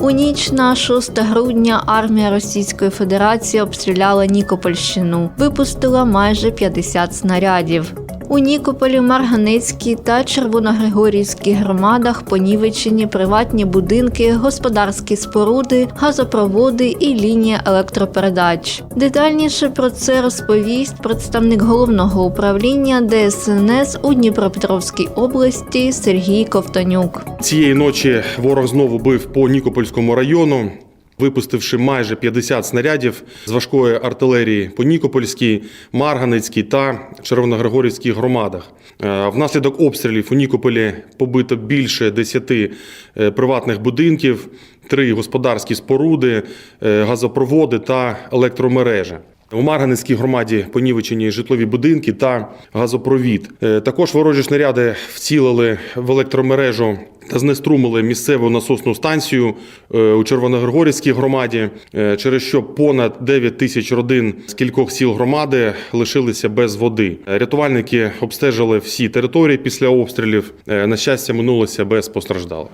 У ніч на 6 грудня армія Російської Федерації обстріляла Нікопольщину, випустила майже 50 снарядів. У Нікополі, Марганецькій та Червоногригорівській громадах понівечені приватні будинки, господарські споруди, газопроводи і лінія електропередач. Детальніше про це розповість представник головного управління ДСНС у Дніпропетровській області Сергій Ковтонюк. Цієї ночі ворог знову бив по Нікопольському району, випустивши майже 50 снарядів з важкої артилерії по Нікопольській, Марганецькій та Червоногригорівській громадах. Е, Внаслідок обстрілів у Нікополі побито більше 10 е, приватних будинків, три господарські споруди, е, газопроводи та електромережі. У Марганецькій громаді понівечені житлові будинки та газопровід. Е, Також ворожі снаряди вцілили в електромережу та знеструмили місцеву насосну станцію е, у Червоногригорівській громаді, е, через що понад 9 тисяч родин з кількох сіл громади лишилися без води. Рятувальники обстежили всі території після обстрілів. На щастя, минулося без постраждалих.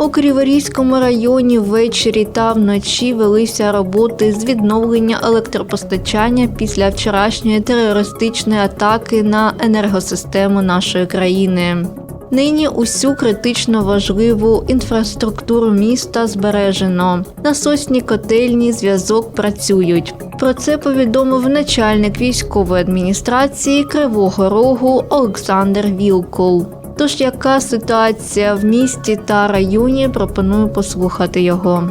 У Криворізькому районі ввечері та вночі велися роботи з відновлення електропостачання після вчорашньої терористичної атаки на енергосистему нашої країни. Нині усю критично важливу інфраструктуру міста збережено. Насосні котельні зв'язок працюють. Про це повідомив начальник військової адміністрації Кривого Рогу Олександр Вілкул. Тож яка ситуація в місті та районі? Пропоную послухати його.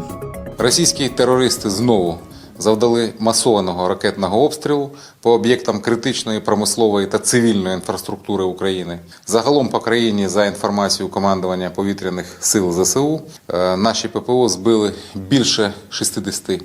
Російські терористи знову завдали масованого ракетного обстрілу по об'єктам критичної промислової та цивільної інфраструктури України. Загалом по країні, за інформацією командування повітряних сил ЗСУ, е, наші ППО збили більше 60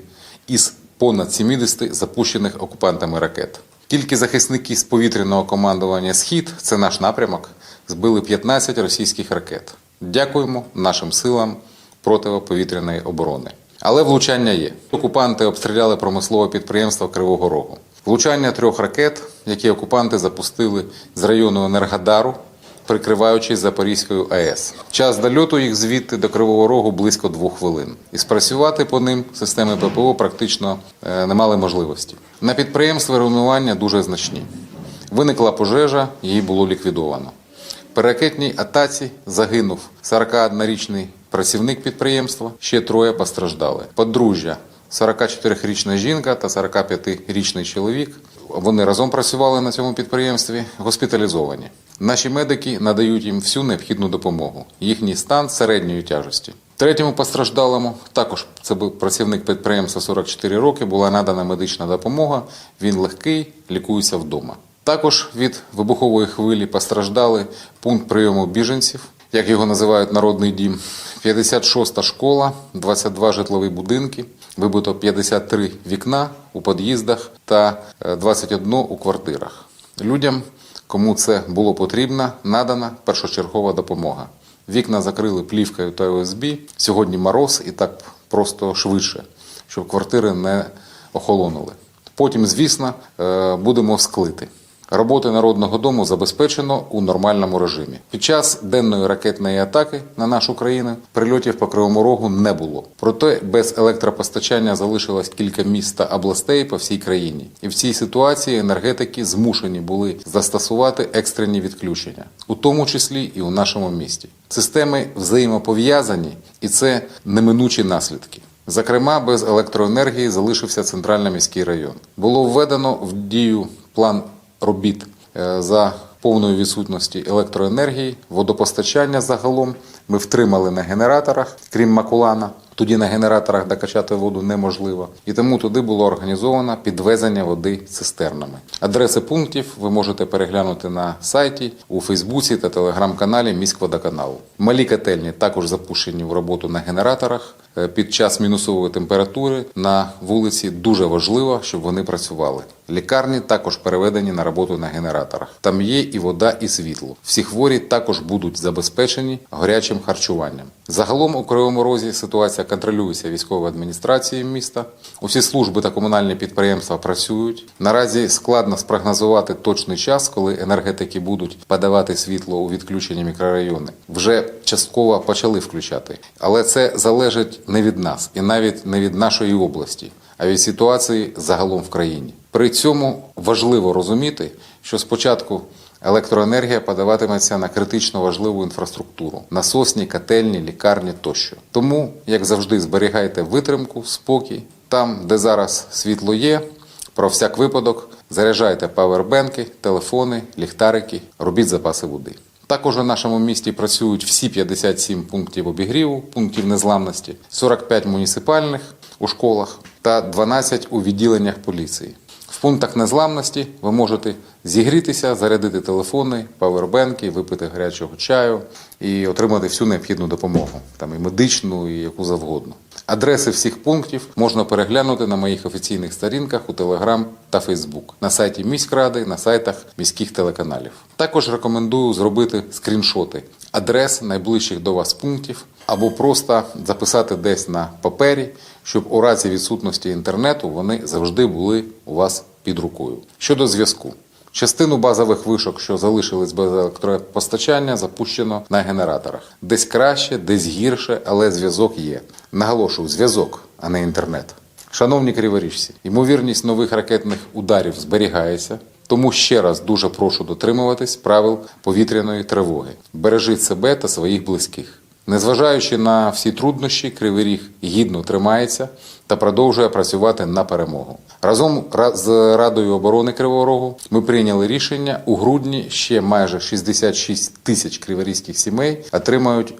із понад 70 запущених окупантами ракет. Тільки захисники з повітряного командування Схід, це наш напрямок, збили 15 російських ракет. Дякуємо нашим силам протиповітряної оборони. Але влучання є. Окупанти обстріляли промислове підприємство Кривого Рогу. Влучання трьох ракет, які окупанти запустили з району Енергодару, прикриваючись Запорізькою АЕС. Час дольоту їх звідти до Кривого Рогу близько двох хвилин. І спрацювати по ним системи ППО практично е, не мали можливості. На підприємстві руйнування дуже значні. Виникла пожежа, її було ліквідовано. При ракетній атаці загинув 41-річний працівник підприємства, ще троє постраждали. Подружжя 44-річна жінка та 45-річний чоловік. Вони разом працювали на цьому підприємстві, госпіталізовані. Наші медики надають їм всю необхідну допомогу. Їхній стан середньої тяжесті. Третьому постраждалому, також це був працівник підприємства 44 роки, була надана медична допомога. Він легкий, лікується вдома. Також від вибухової хвилі постраждали пункт прийому біженців, як його називають народний дім, 56 школа, 22 житлові будинки, вибито 53 вікна у під'їздах та е, 21 у квартирах. Людям, кому це було потрібно, надана першочергова допомога. Вікна закрили плівкою та ОСБ. Сьогодні мороз і так просто швидше, щоб квартири не охолонули. Потім, звісно, е, будемо склити. Роботи Народного дому забезпечено у нормальному режимі. Під час денної ракетної атаки на нашу країну прильотів по Кривому Рогу не було. Проте без електропостачання залишилось кілька міст та областей по всій країні. І в цій ситуації енергетики змушені були застосувати екстрені відключення, у тому числі і у нашому місті. Системи взаємопов'язані, і це неминучі наслідки. Зокрема, без електроенергії залишився центральний міський район. Було введено в дію план робіт е, за повної відсутності електроенергії, водопостачання загалом ми втримали на генераторах, крім Макулана. Тоді на генераторах докачати воду неможливо, і тому туди було організовано підвезення води цистернами. Адреси пунктів ви можете переглянути на сайті, у Фейсбуці та телеграм-каналі міськводоканалу. Малі котельні також запущені в роботу на генераторах. Е, Під час мінусової температури на вулиці дуже важливо, щоб вони працювали. Лікарні також переведені на роботу на генераторах. Там є і вода, і світло. Всі хворі також будуть забезпечені гарячим харчуванням. Загалом у Кривому Розі ситуація контролюється військовою адміністрацією міста. Усі служби та комунальні підприємства працюють. Наразі складно спрогнозувати точний час, коли енергетики будуть подавати світло у відключені мікрорайони. Вже частково почали включати, але це залежить не від нас і навіть не від нашої області, а від ситуації загалом в країні. При цьому важливо розуміти, що спочатку електроенергія подаватиметься на критично важливу інфраструктуру насосні, котельні, лікарні тощо. Тому, як завжди, зберігайте витримку, спокій там, де зараз світло є. Про всяк випадок заряджайте павербенки, телефони, ліхтарики, робіть запаси води. Також у нашому місті працюють всі 57 пунктів обігріву, пунктів незламності, 45 муніципальних у школах та 12 у відділеннях поліції. Пунктах незламності ви можете зігрітися, зарядити телефони, павербенки, випити гарячого чаю і отримати всю необхідну допомогу, там і медичну, і яку завгодно. Адреси всіх пунктів можна переглянути на моїх офіційних сторінках у Телеграм та Фейсбук, на сайті міськради, на сайтах міських телеканалів. Також рекомендую зробити скріншоти адрес найближчих до вас пунктів або просто записати десь на папері, щоб у разі відсутності інтернету вони завжди були у вас під рукою. Щодо зв'язку. Частину базових вишок, що залишились без електропостачання, запущено на генераторах. Десь краще, десь гірше, але зв'язок є. Наголошую, зв'язок, а не інтернет. Шановні криворіжці, ймовірність нових ракетних ударів зберігається. Тому ще раз дуже прошу дотримуватись правил повітряної тривоги. Бережіть себе та своїх близьких. Незважаючи на всі труднощі, Кривий Ріг гідно тримається та продовжує працювати на перемогу. Разом ра- з Радою оборони Кривого Рогу ми прийняли рішення у грудні ще майже 66 тисяч криворізьких сімей отримають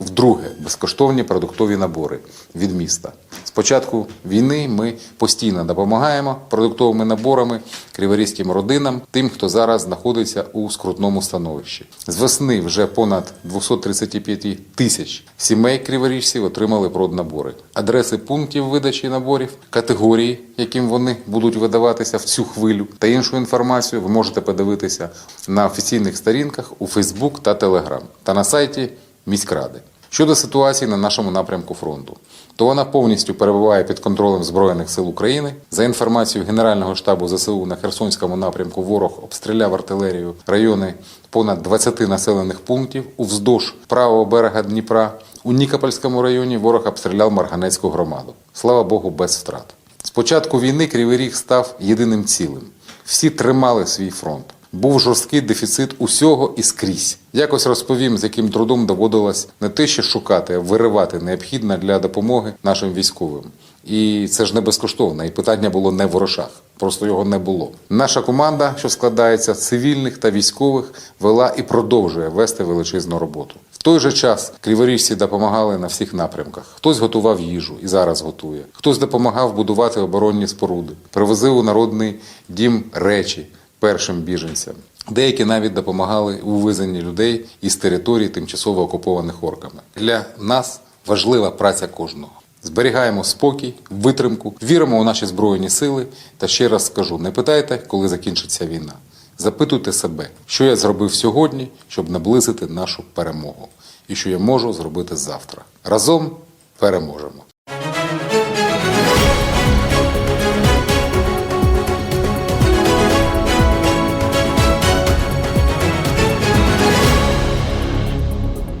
вдруге безкоштовні продуктові набори від міста. З початку війни ми постійно допомагаємо продуктовими наборами криворізьким родинам, тим, хто зараз знаходиться у скрутному становищі. З весни вже понад 235 тисяч сімей криворіжців отримали проднабори. Адреси пунктів видачі наборів, категорії, яким вони будуть видаватися в цю хвилю, та іншу інформацію ви можете подивитися на офіційних сторінках у Фейсбук та Телеграм та на сайті міськради. Щодо ситуації на нашому напрямку фронту, то вона повністю перебуває під контролем Збройних сил України. За інформацією Генерального штабу ЗСУ на Херсонському напрямку ворог обстріляв артилерію райони понад 20 населених пунктів уздовж правого берега Дніпра. У Нікопольському районі ворог обстріляв Марганецьку громаду. Слава Богу, без втрат. З початку війни Кривий Ріг став єдиним цілим. Всі тримали свій фронт. Був жорсткий дефіцит усього і скрізь. Якось розповім, з яким трудом доводилось не те, що шукати, а виривати необхідне для допомоги нашим військовим. І це ж не безкоштовно, і питання було не в грошах. Просто його не було. Наша команда, що складається з цивільних та військових, вела і продовжує вести величезну роботу. В той же час криворіжці допомагали на всіх напрямках. Хтось готував їжу і зараз готує, хтось допомагав будувати оборонні споруди, привозив у народний дім речі першим біженцям. Деякі навіть допомагали у вивезенні людей із територій, тимчасово окупованих орками. Для нас важлива праця кожного. Зберігаємо спокій, витримку, віримо у наші збройні сили. Та ще раз скажу: не питайте, коли закінчиться війна. Запитуйте себе, що я зробив сьогодні, щоб наблизити нашу перемогу, і що я можу зробити завтра. Разом переможемо.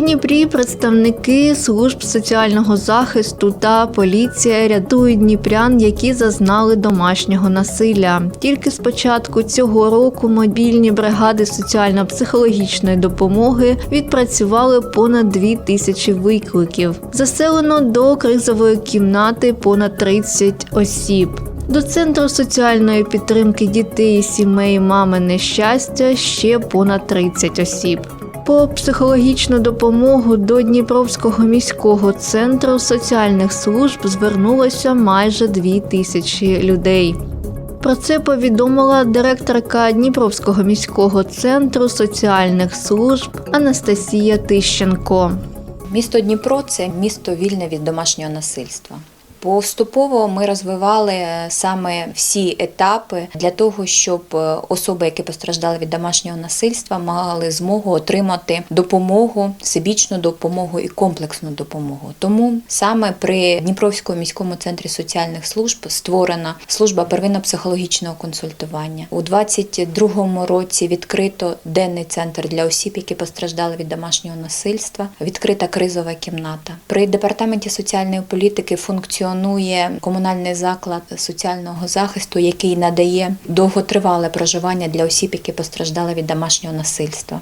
Дніпрі представники служб соціального захисту та поліція рятують дніпрян, які зазнали домашнього насилля. Тільки з початку цього року мобільні бригади соціально-психологічної допомоги відпрацювали понад дві тисячі викликів. Заселено до кризової кімнати понад 30 осіб. До центру соціальної підтримки дітей і сімей Мамине щастя ще понад 30 осіб. По психологічну допомогу до Дніпровського міського центру соціальних служб звернулося майже дві тисячі людей. Про це повідомила директорка Дніпровського міського центру соціальних служб Анастасія Тищенко. Місто Дніпро це місто вільне від домашнього насильства. Поступово ми розвивали е, саме всі етапи для того, щоб е, особи, які постраждали від домашнього насильства, мали змогу отримати допомогу, всебічну допомогу і комплексну допомогу. Тому саме при Дніпровському міському центрі соціальних служб створена служба первинно-психологічного консультування. У 2022 році відкрито денний центр для осіб, які постраждали від домашнього насильства. Відкрита кризова кімната. При департаменті соціальної політики функціонує комунальний заклад соціального захисту, який надає довготривале проживання для осіб, які постраждали від домашнього насильства.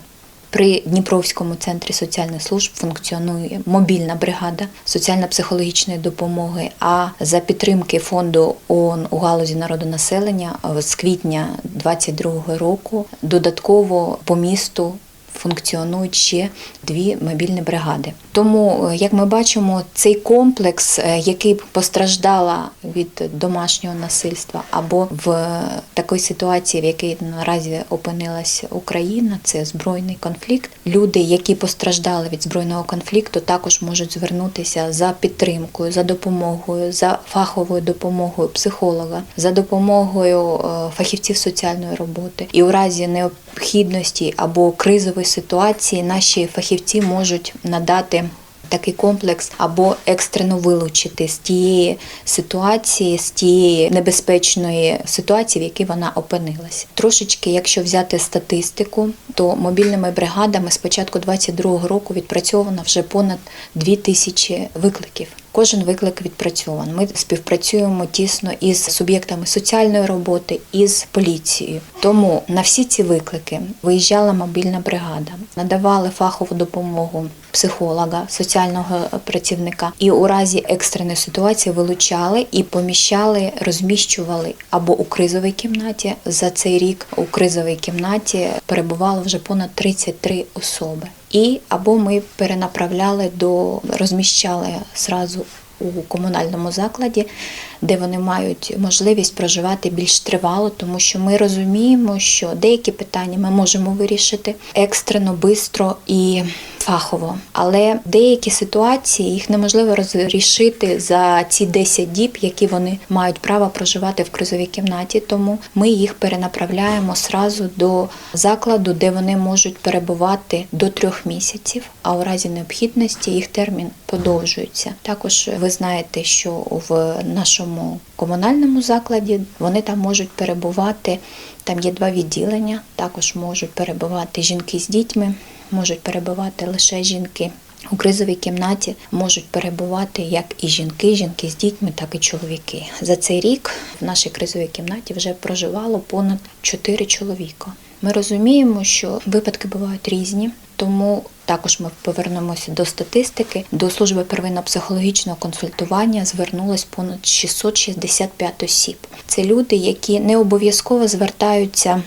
При Дніпровському центрі соціальних служб функціонує мобільна бригада соціально-психологічної допомоги. А за підтримки фонду ООН у галузі народонаселення з квітня 2022 року додатково по місту функціонують ще дві мобільні бригади. Тому, е, як ми бачимо, цей комплекс, е, який постраждала від домашнього насильства, або в такій ситуації, в якій наразі опинилася Україна, це збройний конфлікт. Люди, які постраждали від збройного конфлікту, також можуть звернутися за підтримкою, за допомогою, за фаховою допомогою психолога, за допомогою е, фахівців соціальної роботи. І у разі необхідності або кризової ситуації наші фахівці можуть надати. Такий комплекс або екстрено вилучити з тієї ситуації, з тієї небезпечної ситуації, в якій вона опинилась. Трошечки, якщо взяти статистику, то мобільними бригадами з початку 2022 року відпрацьовано вже понад 2 тисячі викликів. Кожен виклик відпрацьований. Ми співпрацюємо тісно із суб'єктами соціальної роботи, із поліцією. Тому на всі ці виклики виїжджала мобільна бригада, надавали фахову допомогу психолога, соціального працівника, і у разі екстреної ситуації вилучали і поміщали, розміщували або у кризовій кімнаті. За цей рік у кризовій кімнаті перебувало вже понад 33 особи. І або ми перенаправляли до розміщали зразу у комунальному закладі, де вони мають можливість проживати більш тривало, тому що ми розуміємо, що деякі питання ми можемо вирішити екстрено, бистро і фахово. Але деякі ситуації їх неможливо розрішити за ці 10 діб, які вони мають право проживати в кризовій кімнаті. Тому ми їх перенаправляємо сразу до закладу, де вони можуть перебувати до трьох місяців. А у разі необхідності їх термін подовжується. Також ви знаєте, що в нашому комунальному закладі вони там можуть перебувати. Там є два відділення. Також можуть перебувати жінки з дітьми, можуть перебувати лише жінки. У кризовій кімнаті можуть перебувати як і жінки, жінки з дітьми, так і чоловіки. За цей рік в нашій кризовій кімнаті вже проживало понад 4 чоловіка. Ми розуміємо, що випадки бувають різні, тому також ми повернемося до статистики. До служби первинно-психологічного консультування звернулось понад 665 осіб. Це люди, які не обов'язково звертаються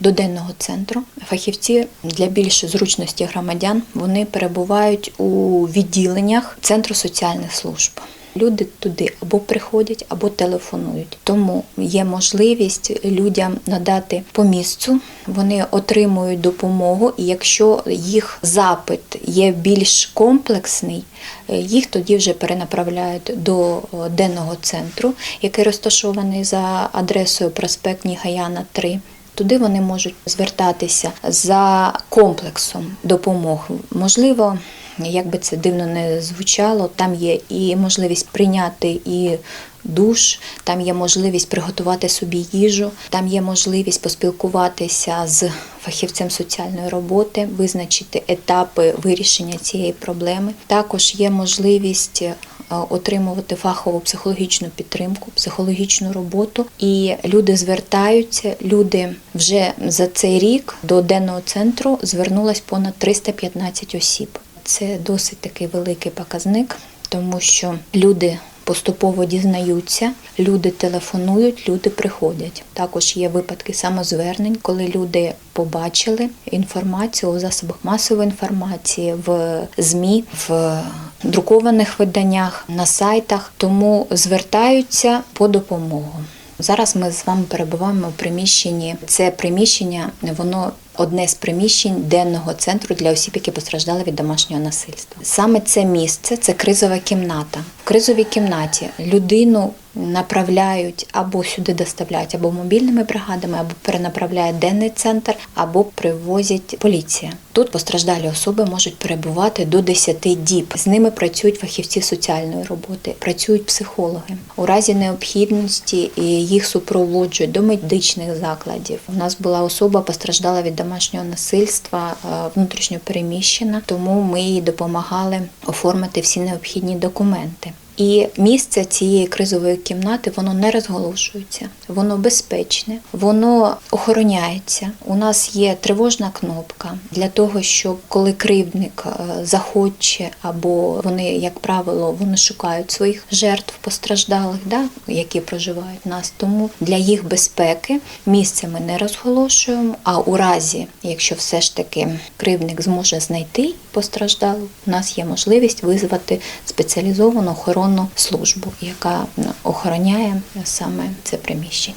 до денного центру. Фахівці для більшої зручності громадян вони перебувають у відділеннях центру соціальних служб. Люди туди або приходять, або телефонують. Тому є можливість людям надати по місцю. Вони отримують допомогу, і якщо їх запит є більш комплексний, е, їх тоді вже перенаправляють до е, денного центру, який розташований за адресою проспект Нігаяна 3. Туди вони можуть звертатися за комплексом допомог. Можливо, як би це дивно не звучало, там є і можливість прийняти і душ, там є можливість приготувати собі їжу, там є можливість поспілкуватися з фахівцем соціальної роботи, визначити етапи вирішення цієї проблеми. Також є можливість е, отримувати фахову психологічну підтримку, психологічну роботу. І люди звертаються. Люди вже за цей рік до денного центру звернулось понад 315 осіб. Це досить такий великий показник, тому що люди поступово дізнаються, люди телефонують, люди приходять. Також є випадки самозвернень, коли люди побачили інформацію у засобах масової інформації в ЗМІ, в друкованих виданнях, на сайтах, тому звертаються по допомогу. Зараз ми з вами перебуваємо у приміщенні. Це приміщення, воно одне з приміщень денного центру для осіб, які постраждали від домашнього насильства. Саме це місце це кризова кімната. В кризовій кімнаті людину направляють або сюди доставляють, або мобільними бригадами, або перенаправляє денний центр, або привозять поліція. Тут постраждалі особи можуть перебувати до 10 діб. З ними працюють фахівці соціальної роботи, працюють психологи. У разі необхідності їх супроводжують до медичних закладів. У нас була особа, постраждала від домашнього насильства, е, внутрішньо переміщена, тому ми їй допомагали оформити всі необхідні документи. І місце цієї кризової кімнати воно не розголошується, воно безпечне, воно охороняється. У нас є тривожна кнопка для того, щоб коли кривдник е, захоче, або вони, як правило, вони шукають своїх жертв постраждалих, да, які проживають нас. Тому для їх безпеки місце ми не розголошуємо. А у разі, якщо все ж таки кривдник зможе знайти постраждалу, у нас є можливість визвати спеціалізовану охоронну службу, яка охороняє саме це приміщення.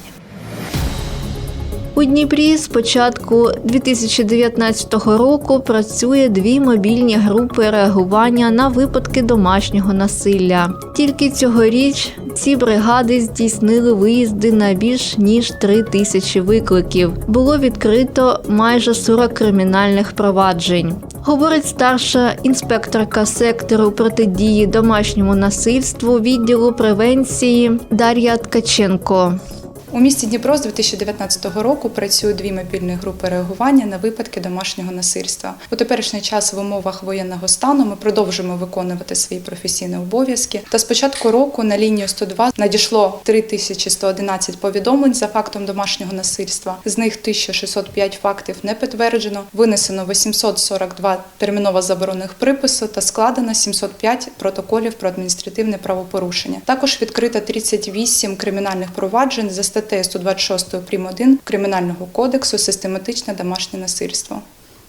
У Дніпрі з початку 2019 року працює дві мобільні групи реагування на випадки домашнього насилля. Тільки цьогоріч ці бригади здійснили виїзди на більш ніж три тисячі викликів. Було відкрито майже 40 кримінальних проваджень. Говорить старша інспекторка сектору протидії домашньому насильству відділу превенції Дар'я Ткаченко. У місті Дніпро з 2019 року працюють дві мобільні групи реагування на випадки домашнього насильства. У теперішній час в умовах воєнного стану ми продовжуємо виконувати свої професійні обов'язки. Та з початку року на лінію 102 надійшло 3111 повідомлень за фактом домашнього насильства. З них 1605 фактів не підтверджено, винесено 842 терміново заборонених припису та складено 705 протоколів про адміністративне правопорушення. Також відкрито 38 кримінальних проваджень за статтею 126 прим. 1 Кримінального кодексу систематичне домашнє насильство.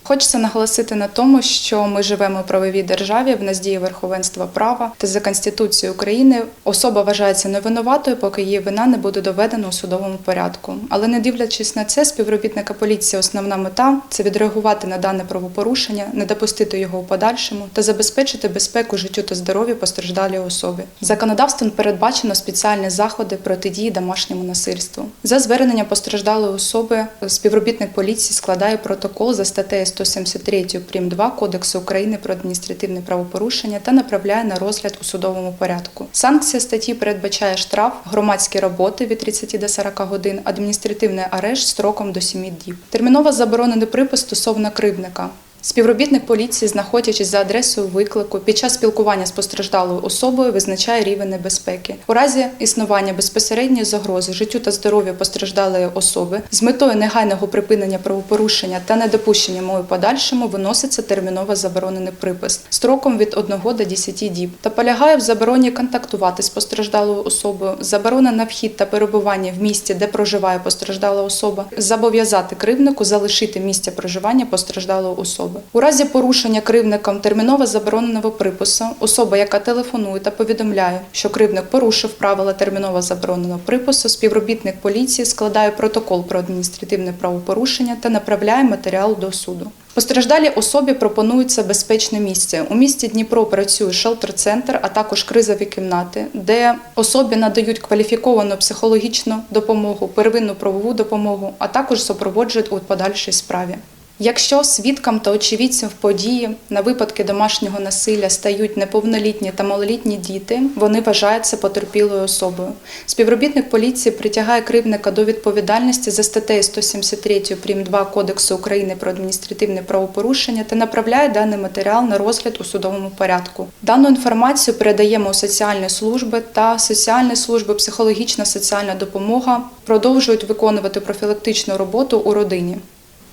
Хочеться наголосити на тому, що ми живемо у правовій державі, в нас діє верховенство права та за Конституцією України особа вважається невинуватою, поки її вина не буде доведена у судовому порядку. Але не дивлячись на це, співробітника поліції основна мета це відреагувати на дане правопорушення, не допустити його у подальшому та забезпечити безпеку життю та здоров'ю постраждалій особи. Законодавством передбачено спеціальні заходи протидії домашньому насильству. За зверненням постраждалої особи співробітник поліції складає протокол за статтею 173 прим. 2 Кодексу України про адміністративне правопорушення та направляє на розгляд у судовому порядку. Санкція статті передбачає штраф, громадські роботи від 30 до 40 годин, адміністративний арешт строком до 7 діб. Термінова заборона неприпис стосовно кривдника. Співробітник поліції, знаходячись за адресою виклику, під час спілкування з постраждалою особою визначає рівень небезпеки. У разі існування безпосередньої загрози життю та здоров'ю постраждалої особи з метою негайного припинення правопорушення та недопущення мою подальшому виноситься терміново заборонений припис строком від 1 до 10 діб та полягає в забороні контактувати з постраждалою особою, заборона на вхід та перебування в місті, де проживає постраждала особа, зобов'язати кривнику залишити місце проживання постраждалої особи. У разі порушення кривником терміново забороненого припису, особа, яка телефонує та повідомляє, що кривник порушив правила терміново забороненого припису, співробітник поліції складає протокол про адміністративне правопорушення та направляє матеріал до суду. Постраждалій особі пропонується безпечне місце. У місті Дніпро працює шелтер-центр, а також кризові кімнати, де особі надають кваліфіковану психологічну допомогу, первинну правову допомогу, а також супроводжують у подальшій справі. Якщо свідкам та очевидцям в події на випадки домашнього насилля стають неповнолітні та малолітні діти, вони вважаються потерпілою особою. Співробітник поліції притягає кривника до відповідальності за статтею 173 прим. 2 Кодексу України про адміністративне правопорушення та направляє даний матеріал на розгляд у судовому порядку. Дану інформацію передаємо у соціальні служби та соціальні служби психологічна соціальна допомога продовжують виконувати профілактичну роботу у родині.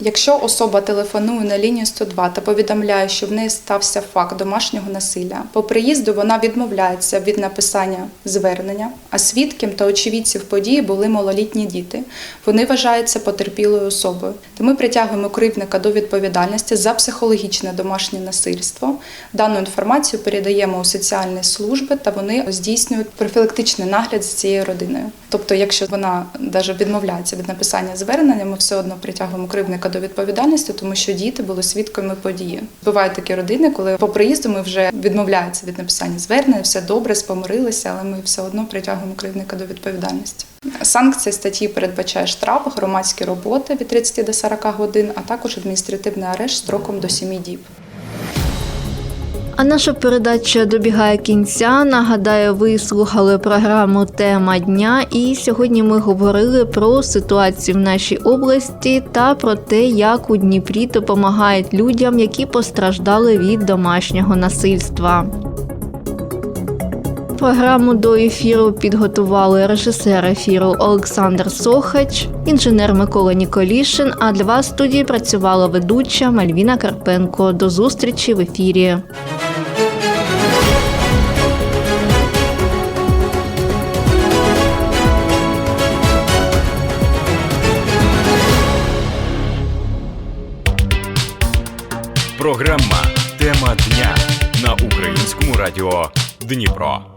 Якщо особа телефонує на лінію 102 та повідомляє, що в неї стався факт домашнього насилля, по приїзду вона відмовляється від написання звернення, а свідком та очевидців події були малолітні діти. Вони вважаються потерпілою особою. То ми притягуємо кривдника до відповідальності за психологічне домашнє насильство. Дану інформацію передаємо у соціальні служби та вони здійснюють профілактичний нагляд з цією родиною. Тобто, якщо вона навіть відмовляється від написання звернення, ми все одно притягуємо кривдника до відповідальності, тому що діти були свідками події. Бувають такі родини, коли по приїзду ми вже відмовляються від написання звернення, все добре, спомирилися, але ми все одно притягуємо керівника до відповідальності. Санкція статті передбачає штраф, громадські роботи від 30 до 40 годин, а також адміністративний арешт строком до 7 діб. А наша передача добігає кінця. Нагадаю, ви слухали програму Тема дня, і сьогодні ми говорили про ситуацію в нашій області та про те, як у Дніпрі допомагають людям, які постраждали від домашнього насильства. Програму до ефіру підготували режисер ефіру Олександр Сохач, інженер Микола Ніколішин. А для вас в студії працювала ведуча Мальвіна Карпенко. До зустрічі в ефірі. Програма Тема дня на українському радіо Дніпро.